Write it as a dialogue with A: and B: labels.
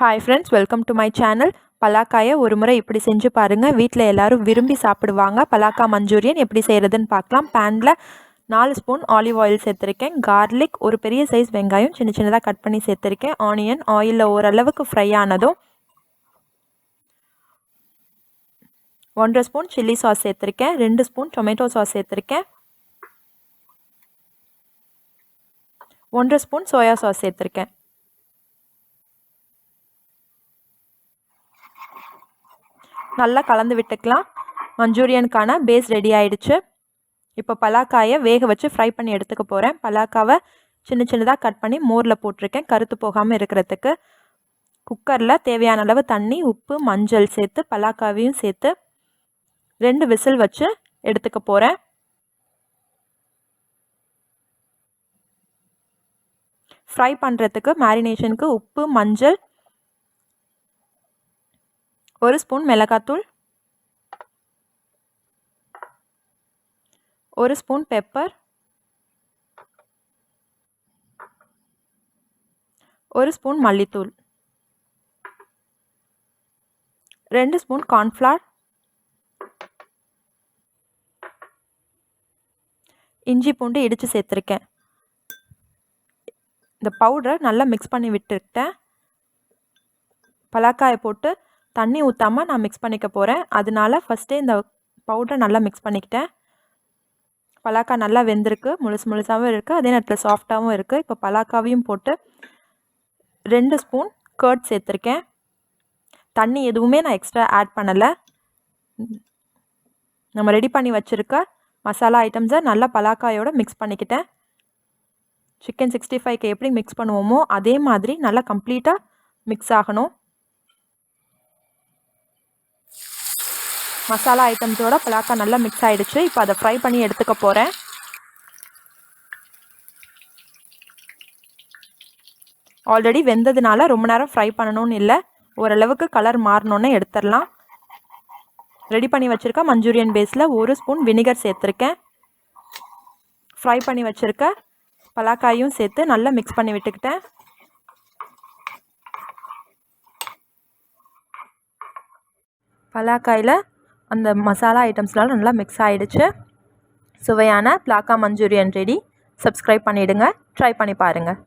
A: Hi friends welcome to my channel பலாக்காயை ஒரு முறை இப்படி செஞ்சு பாருங்கள் வீட்டில் எல்லோரும் விரும்பி சாப்பிடுவாங்க. பலாக்கா மஞ்சூரியன் எப்படி செய்கிறதுன்னு பார்க்கலாம். பேனில் நாலு ஸ்பூன் ஆலிவ் ஆயில் சேர்த்துருக்கேன். கார்லிக் ஒரு பெரிய சைஸ் வெங்காயம் சின்ன சின்னதாக கட் பண்ணி சேர்த்துருக்கேன். ஆனியன் ஆயிலில் ஓரளவுக்கு ஃப்ரை ஆனதும் ஒன்றரை ஸ்பூன் சில்லி சாஸ் சேர்த்துருக்கேன். ரெண்டு ஸ்பூன் டொமேட்டோ சாஸ் சேர்த்துருக்கேன். ஒன்றரை ஸ்பூன் சோயா சாஸ் சேர்த்துருக்கேன். நல்லா கலந்து விட்டுக்கலாம். மஞ்சூரியனுக்கான பேஸ் ரெடி ஆயிடுச்சு. இப்போ பலாக்காயை வேக வச்சு ஃப்ரை பண்ணி எடுத்துக்க போகிறேன் பலாக்காவை சின்ன சின்னதாக கட் பண்ணி மோரில் போட்டிருக்கேன். கருத்து போகாமல் இருக்கிறதுக்கு குக்கரில் தேவையான அளவு தண்ணி உப்பு மஞ்சள் சேர்த்து பலாக்காவையும் சேர்த்து ரெண்டு விசில் வச்சு எடுத்துக்க போகிறேன் ஃப்ரை பண்ணுறதுக்கு மேரினேஷனுக்கு உப்பு மஞ்சள் ஒரு ஸ்பூன் மிளகாத்தூள். ஒரு ஸ்பூன் பெப்பர். ஒரு ஸ்பூன் மல்லித்தூள். ரெண்டு ஸ்பூன் கார்ன்ஃப்ளார் இஞ்சி பூண்டு இடித்து சேர்த்துருக்கேன். இந்த பவுடரை நல்லா மிக்ஸ் பண்ணி விட்டுருக்கேன் பலாக்காயை போட்டு தண்ணி ஊற்றாமல் நான் மிக்ஸ் பண்ணிக்க போகிறேன் அதனால ஃபஸ்ட்டே இந்த பவுடரை நல்லா மிக்ஸ் பண்ணிக்கிட்டேன். பலாக்கா நல்லா வெந்திருக்கு. முழுசு முழுசாகவும் இருக்குது அதே நேரத்தில் சாஃப்டாகவும் இருக்குது இப்போ பலாக்காவையும் போட்டு ரெண்டு ஸ்பூன் கர்ட் சேர்த்துருக்கேன். தண்ணி எதுவுமே நான் எக்ஸ்ட்ரா ஆட் பண்ணலை. நம்ம ரெடி பண்ணி வச்சுருக்க மசாலா ஐட்டம்ஸை நல்லா பலாக்காயோடு மிக்ஸ் பண்ணிக்கிட்டேன். சிக்கன் சிக்ஸ்டி ஃபைவ்க்கு எப்படி மிக்ஸ் பண்ணுவோமோ அதே மாதிரி நல்லா கம்ப்ளீட்டாக மிக்ஸ் ஆகணும். மசாலா ஐட்டம்ஸோட பலாக்கா நல்லா மிக்ஸ் ஆகிடுச்சு இப்போ அதை ஃப்ரை பண்ணி எடுத்துக்க போகிறேன் ஆல்ரெடி வெந்ததுனால ரொம்ப நேரம் ஃப்ரை பண்ணணும்னு இல்லை. ஓரளவுக்கு கலர் மாறணுன்னு எடுத்துடலாம். ரெடி பண்ணி வச்சுருக்க மஞ்சூரியன் பேஸில் ஒரு ஸ்பூன் வினிகர் சேர்த்துருக்கேன். ஃப்ரை பண்ணி வச்சுருக்க பலாக்காயும் சேர்த்து நல்லா மிக்ஸ் பண்ணி விட்டுக்கிட்டேன். பலாக்காயில் அந்த மசாலா ஐட்டம்ஸ்லாம் நல்லா மிக்ஸ் ஆகிடுச்சு சுவையான பிளாக்கா மஞ்சூரியன் ரெடி. சப்ஸ்கிரைப் பண்ணிவிடுங்க ட்ரை பண்ணி பாருங்கள்